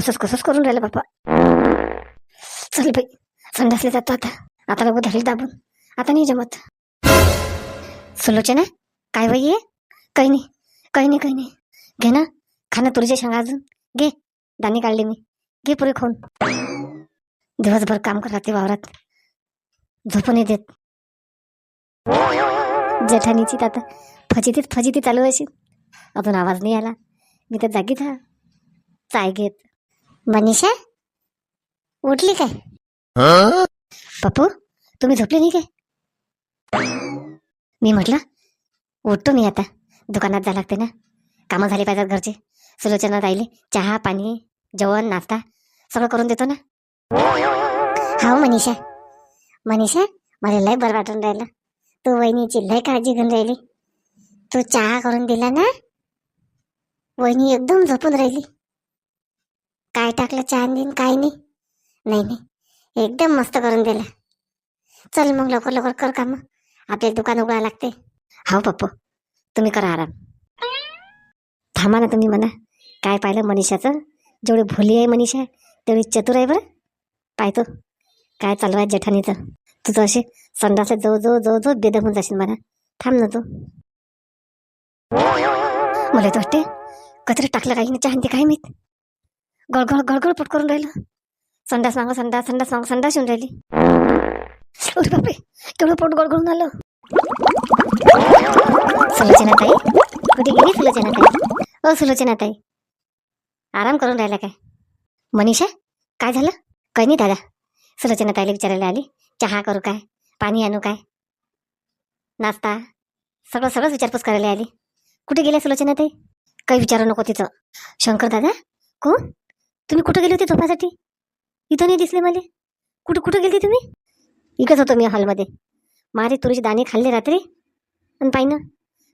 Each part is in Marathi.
कसंच कसंच करून राहिलं बापा चल बाई संडासले जातो आता. आता लोक धरील दाबून. आता नाही जमत. सुलोचना काय बाई आहे काही नाही काही नाही काही नाही. घे ना खा ना तुरीच्या शेंगा अजून. घे दाणे काढले मी. घे पुरे खाऊन. दिवसभर काम कर ते वावरात. झोपून नाही देत. जेठानीची तर आता फजितीच फजिती चालू अशी अजून आवाज नाही आला. मी तर जागीच हा चाय घेत. मनीषा उठली काय? पप्पू तुम्ही झोपले नाही काय? मी म्हटलं उठतो मी आता. दुकानात जा लागते ना. कामं झाली पाहिजेत घरचे. सुलोचना राहिले चहा पाणी जेवण नाश्ता सगळं करून देतो ना. हो मनीषा. मनीषा मला लय बरं वाटून राहिलं. तू वहिनीची लय काळजी घेऊन राहिली. तू चहा करून दिला ना? वहिनी एकदम झोपून राहिली. काय टाकलं चहा काय नाही? नाही नाही. एकदम मस्त करून दिलं. चल मग लवकर लवकर कर काम. आपल्याला दुकान उघडा लागते. हो पप्पू. तुम्ही करा आराम. थांबा ना तुम्ही म्हणा. काय पाहिलं मनीषाचं? जेवढी भोली आहे मनीषा तेवढी चतुर आहे बरं. पाहतो. काय चालू आहे जेठानीचं तुझं असे संडासला जवळ जवळ जवळ जवळ बेदम होऊन जाशील म्हणा. थांब ना तू. मला तर वाटते कचरा टाकलं काही नाही चांदी काय माहीत. गळगळ गळगळ पोट करून राहिलं. संडास मागं संडास संडास मागं संडास येऊन राहिली. अरे बापरे केवढं पोट गळगळून आलं. सुलोचना ताई कुठे गेली सुलोचना ताई? ओ सुलोचना ताई. आराम करून राहिला काय? मनीषा काय झालं? काही नाही दादा. सुलोचना ताईला विचारायला आली चहा करू काय? पाणी आणू काय? नाश्ता? सगळं सगळंच विचारपूस करायला आली. कुठे गेल्या सुलोचना ताई? काही विचारू नको तिचं. शंकर दादा? कोण? तुम्ही कुठं गेले होते झोपासाठी इथं नाही दिसले मला. कुठं कुठं गेले तुम्ही? इकच होतो मी हॉलमध्ये. मारे तुरीचे दाणे खाल्ले रात्री. आणि पाहिनं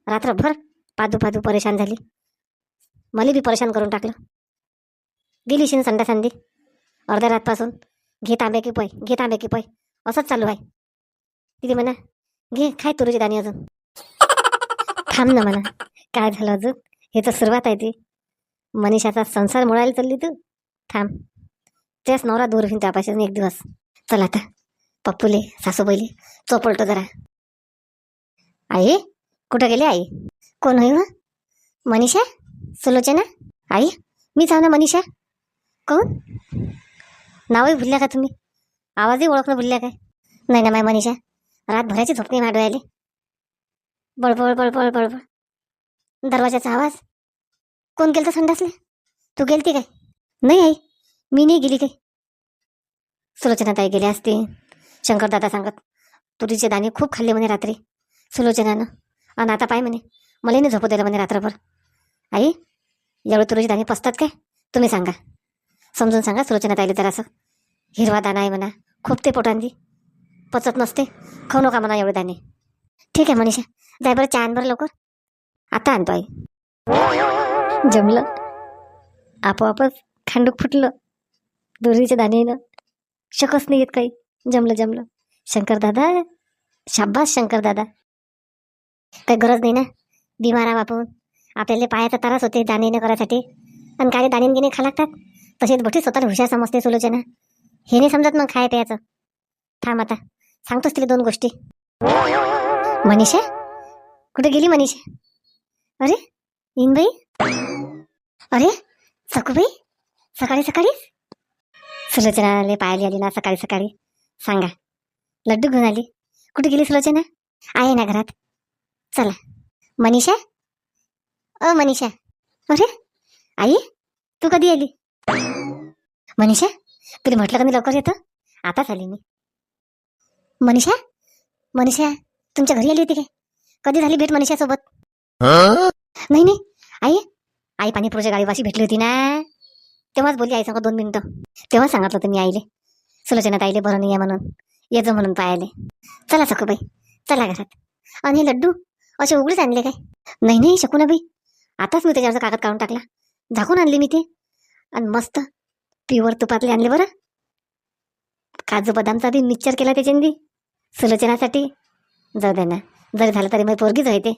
रात्रभर पादू पादू परेशान झाली. मला बी परेशान करून टाकलं. गेली शिन संडा संधी अर्ध्या रातपासून. घे तांब्या की पै घे तांब्या की पै असंच चालू आहे. तिथे म्हणा घे खाय तुरीचे दाणे अजून. थांब ना म्हणा. काय झालं अजून? हे तर सुरुवात आहे ती. मनीषाचा संसार मोडायला चालली तू. थांब. तेच नवरा दूर होईन त्यापासून एक दिवस. चल आता. पप्पूले सासूबाईले चोपलतो जरा. आई कुठं गेली आई? कोण होई मग मनीषा? सुलोचना? आई मीच आहो ना मनीषा? कोण? नावही भुलल्या का तुम्ही? आवाजही ओळखणं भुलल्या काय? नाही ना माय मनीषा रातभराची झोप नाही माडवायली बळबळ बळबळ बळबळ. दरवाजाचा आवाज? कोण गेलं संडासले? तू गेलती काय? नाही आई मी नाही गेली काही सुलोचना ताई गेले असते. शंकरदादा सांगत तुरीचे दाणे खूप खाल्ले म्हणे रात्री. सुलोचनानं. आणि आता पाय म्हणे मला नाही झोपू दिलं म्हणे रात्रभर. आई एवढे तुरीचे दाणे पसतात काय? तुम्ही सांगा. समजून सांगा सुलोचनाताईला जरा जरासं. हिरवा दाणा आहे म्हणा खूप ते पोटांदी पचत नसते. खाऊ नका म्हणा एवढे दाणे. ठीक आहे मनीषा जाय बरं चहा आण बरं लवकर. आता आणतो आई. जमलं? आपोआपच खांडूक फुटलं. दुरीच्या दाणेनं शकच नाही येत काही. जमलं जमलं. शंकरदादा शाब्बास शंकरदादा काही गरज नाही ना? बिमार आहो आपण. आपल्याला पायाचा त्रास होते दाणे करायसाठी. आणि काय दाणे गिणे खा लागतात. तसेच मोठी स्वतःला हुशार समजते सुलोचना. हे नाही समजत मग खाय प्यायचं. थांब आता. सांगतोच तिला दोन गोष्टी. मनीषा? कुठे गेली मनीषा? अरे इनबाई अरे सखूबाई सकाळी सकाळीच सुलोचनाले पाहायला आली ना सकाळी सकाळी. सांगा. लड्डू घेऊन आली. कुठे गेली सुलोचना? आहे ना घरात. चला. मनीषा? अ मनीषा. अरे आई तू कधी आली? मनीषा तुला म्हटलं का मी लवकर येतं? आताच आली मी. मनीषा? मनीषा तुमच्या घरी आली होती काय कधी झाली भेट मनीषा सोबत नाही नाही. आई आई पाणीपुरीच्या गाडीवाशी भेटली होती ना. तेव्हाच बोलली आई सांगा दोन मिनिटं. तेव्हा सांगितलं होतं मी आईले. सुलोचनात आईले बरं नाही आहे म्हणून. ये जो म्हणून पाहायले चला सखूबाई चला घरात. आणि हे लड्डू? असे उघडेच आणले काय? नाही नाही शकू ना बाई. आताच मी त्याच्यावरचा कागद काढून टाकला. झाकून आणले मी ते. आणि मस्त प्युअर तुपातले आणले बरं. काजू बदामचा बी मिक्सचर केला त्याच्यानी सुलोचनासाठी. जाऊ दे ना. जरी झालं तरी मग पोरगीच होते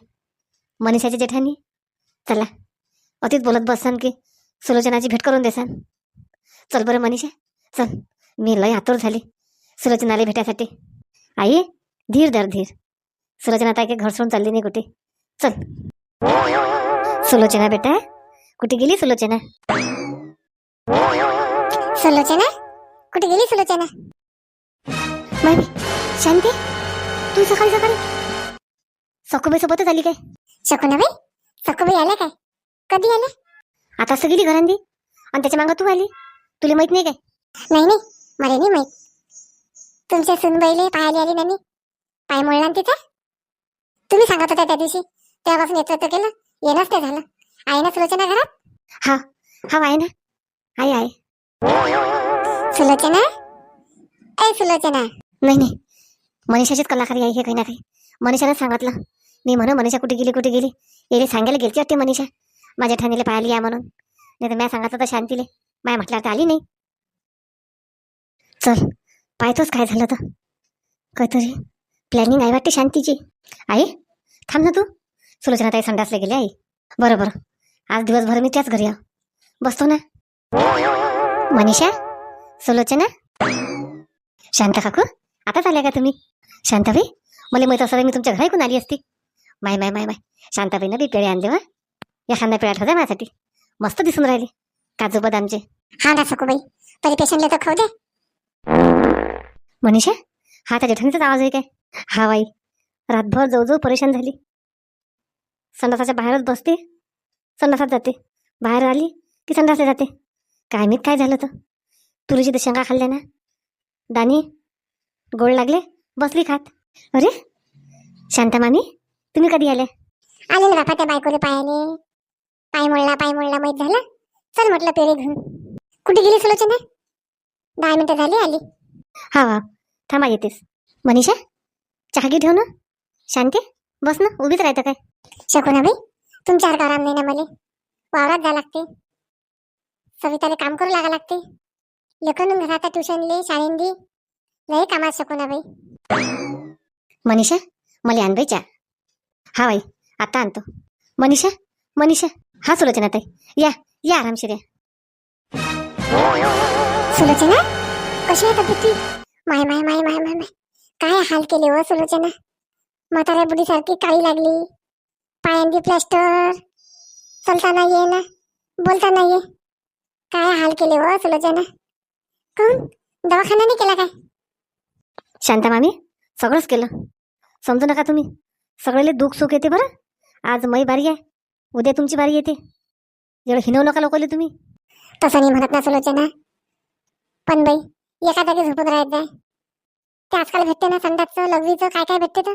मनीषाच्या जेठानी. चला. अतिच बोलत बसन की सुलोचनाची भेट करून देसान चल बरं मनीषा. चल मी लय आतुर झाली सुलोचनाला भेटायसाठी. आई धीर धर धीर. सुलोचना ताई घर सोडून चालली नाही कुठे. चल. सुलोचना बेटा कुठे गेली सुलोचना? सुलोचना? कुठे गेली सुलोचना? मामी शांती? तू सकाळी सकाळी? सकुबाई सोबतच आली काय? शकुनाबाई सकुबाई आल्या काय? कधी आल्या? आता असं गेली घरांदी? आणि त्याच्या मागं तू आली? तुला माहीत नाही काय? नाही नाही. मला नाही माहीत. तुमच्या सुनबाईले पाहायला आली नाही पाय मोडला तिचा तुम्ही सांगत होता त्या दिवशी. तेव्हापासून नेतृत्व केलं. येणंच नाही झालं. आहे ना सुलोचना घरात? हा. आहे ना. आहे आहे. सुलोचना? ऐ सुलोचना. नाही नाही. मनीषाचीच कलाकारी आहे हे काही ना काही. मनीषानं सांगितलं. मी म्हणून मनीषा कुठे गेली कुठे गेली? येले सांगायला गेलती वाटते मनीषा. माझ्या ठाणीला पाहिली या म्हणून. नाही तर मी सांगायचं तर शांतीले. माय म्हटल्यावर तर आली नाही. चल पाहतोच काय झालं तर. काहीतरी प्लॅनिंग आहे वाटते शांतीची. आई थांब ना तू. सुलोचना ताई संडासला गेली आई. बरं बरं. आज दिवसभर मी त्याच घरी आहो. बसतो ना. मनीषा सुलोचना. शांता काकू आताच आल्या का तुम्ही? शांताबाई मला माहीत असं मी तुमच्या घरी ऐकून आली असती. माय माय माय माय. शांताबाईनं बी पेढे आणले वा. या खांदा पेढ्या ठेवत्या माझ्यासाठी. मस्त दिसून राहिले. काजू बदामचे हा ना सकुबाई तरी पेशंटला तर खाऊ दे. मनीषा हा त्या जेठानीचाच आवाज आहे काय? हा बाई. रातभर जवळजवळ परेशान झाली. संडासाच्या बाहेरच बसते. संडासात जाते. बाहेर आली की संडासला जाते. काय माहीत काय झालं तर? तुरीची तर शेंगा खाल्ल्या ना. दाणी गोड लागले बसली खात. अरे शांता मामी तुम्ही कधी आल्या? आले ना बापा त्या बायकोले पायाले पाय मोडला पाय मोडला माहीत झालं? चल म्हटलं पेढे घेऊन. कुठे गेली सुलोचना दहा मिनिटं झाली आली. हा हा. थांबा येतेस. मनीषा चहा घे ठेव ना. शांती बस ना उभीच राहतं काय? शकुनाबाई तुमच्यासारखा आराम नाही ना मला? वावरात जा लागते. सविताले काम करू लागा लागते. लेखन घरात ट्युशनले शाळेंदी. लय कामात शकुनाबाई मनीषा मला आण बाई चहा. हा बाई आता आणतो. मनीषा मनीषा. हा सुलोचना ताई. या या आरामशीर या. सुलोचना? कशी आहे तब्येती? माय माय माय माय माय माय. काय हाल केले व सुलोचना? म्हाताऱ्या बुडीसारखी काळी लागली? पायांदी प्लॅस्टर. चलता ये ना? बोलता ये काय हाल केले व सुलोचना? कोण? दवाखाना नाही केला काय? शांता मामी सगळंच केलं. समजू नका तुम्ही. सगळेले दुःख सुख येते बरं. आज मै बारी आहे. उद्या तुमची बारी येते. एवढं हिनवू नका लोकले तुम्ही. तसं नाही म्हणत ना सुलोचना. पण बाई एका जागी झोपून राहत जाय ते आजकाल भेटते ना संडासचं लघवीचं काय काय भेटते तर?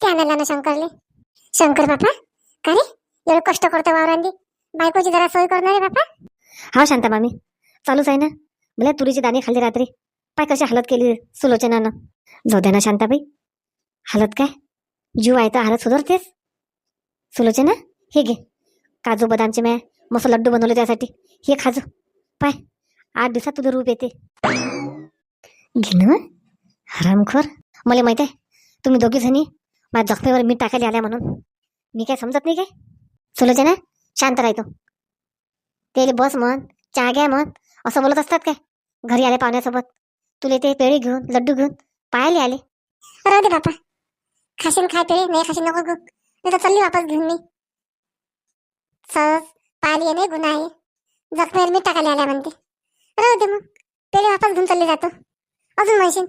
ते आणायला ना शंकरले. शंकर बापा का रे? एवढं कष्ट करतो वावरांदी बायकोची जरा सोय करणार रे बापा. हा शांता मामी चालूच आहे ना. मला तुरीची दाणे खाल्ली रात्री. पाय कशी हालत केली सुलोचनानं. जाऊ द्या ना शांताबाई. हालत काय? जीव आहे तर हालत सुधारतेस सुलोचना? हे घे. काजू बदामचे मॅ मस्त लड्डू बनवले त्यासाठी. हे खाजू पाय. आठ दिवसात तुझं रूप येते. घेणं हरामखोर मला माहीत आहे तुम्ही दोघी जणी माझ्या जखमेवर मीठ टाकायला आल्या म्हणून. मी काय समजत नाही काय? सुलोचना शांत राहतो त्याला बस म्हण चहा घ्या म्हण असं बोलत असतात काय? घरी आले पाहुण्यासोबत. तुले ते पेढे घेऊन लड्डू घेऊन पाहायला आले. राहू दे बापा. खाशील खाय पेळे नाही खाशील नको घेऊ नाही तर चालली वापस घेऊन मी. सहज पाहिली येणे गुन्हा आहे. जखमेवर मी टाकायला आल्या म्हणते. राहू दे मग. पेढे वापस घेऊन चालले जातो. अजून म्हणशील?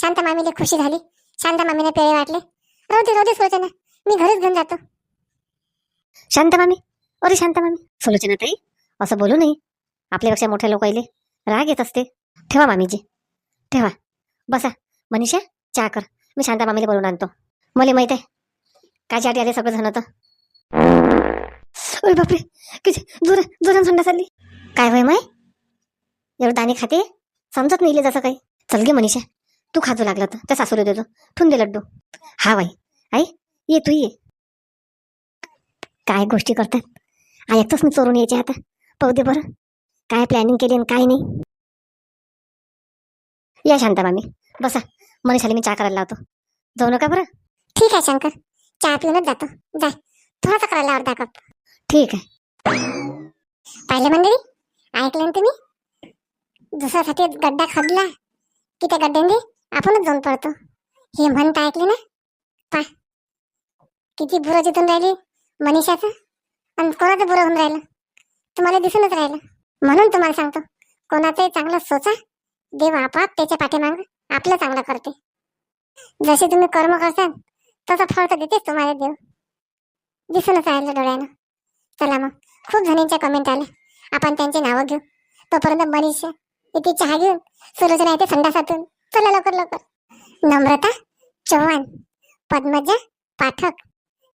शांत मामीला खुशी झाली. शांत मामीने पेढे वाटले. राहू दे राहू दे सुलोचना. मी घरीच घेऊन जातो. शांत मामी? अरे शांत मामी. सुलोचना ताई असं बोलू नाही आपल्यापेक्षा मोठ्या लोक येले राग येत असते. ठेवा मामीजी. ठेवा. बसा. मनीषा चहा कर. मी शांता मामीला बोलून आणतो. मला माहीत आहे. कायच्यासाठी आले सगळं जण तर. अरे बापरे. किती जोर जोरान संडा चालली. काय होय माय? एवढं दाणे खाते? समजत नाही जसं काही. चल गे मनीषा. तू खाजू लागला तर त्या सासूला देतो ठून दे लड्डू. हा बाई. आई ये तू ये. काय गोष्टी करतात? ऐकतोच मी चोरून यायचे आता. पाहू दे बरं. काय प्लॅनिंग केली आणि काय नाही. या शांता मामी. बसा. मनीषाला मी चहा करायला लावतो. जाऊ नका बरं. ठीक आहे शंकर. चहा पिऊनच जातो. जा. थोडासा करायला अर्धा कप. ठीक आहे. पाहिलं मंडळी? ऐकलं ना तुम्ही? दुसऱ्यासाठी गड्डा खोदला की त्या गड्ड्यांनी आपणच जाऊन पडतो हे म्हणता ऐकली ना? पा किती बुरं जिथून राहिली मनीषाचं आणि कोणाचं बुरं होऊन राहिलं? तुम्हाला दिसूनच राहिलं. म्हणून तुम्हाला सांगतो कोणाचंही चांगलं सोचा देव आपाप त्याच्या पाठीमाग आपलं चांगलं करते. जसे तुम्ही कर्म करसान तसं फळ तर देतेच तुम्हाला देव. दिसूनच राहिलं डोळ्यानं. चला मग. खूप जणींच्या कमेंट आल्या. आपण त्यांची नावं घेऊ. तोपर्यंत मनीष इथे चहा घेऊन सुलोचना येते संडासातून. चला लवकर लवकर. नम्रता चव्हाण पद्मजा पाठक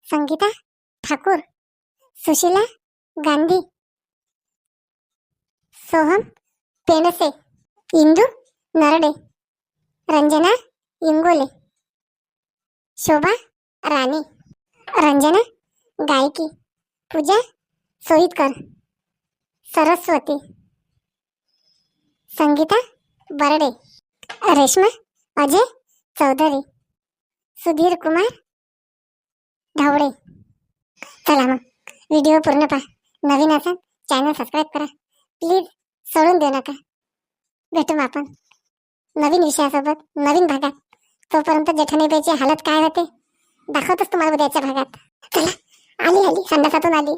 संगीता ठाकूर सुशीला गांधी सोहम पेनसे इंदू नरडे रंजना इंगोले शोभा राणे रंजना गायकी पूजा सोईतकर सरस्वती. संगीता बर्डे. रेश्मा अजय चौधरी. सुधीर कुमार ढवळे. चला मग व्हिडिओ पूर्ण पहा. नवीन असेल चॅनल सबस्क्राईब करा. प्लीज सोडून देऊ नका. भेटू मग आपण. नवीन विषयासोबत नवीन भागात. तोपर्यंत जेठाणीबाईची हालत काय होते दाखवतोच तुम्हाला उद्याच्या भागात. चला आली आली संडासातून आली.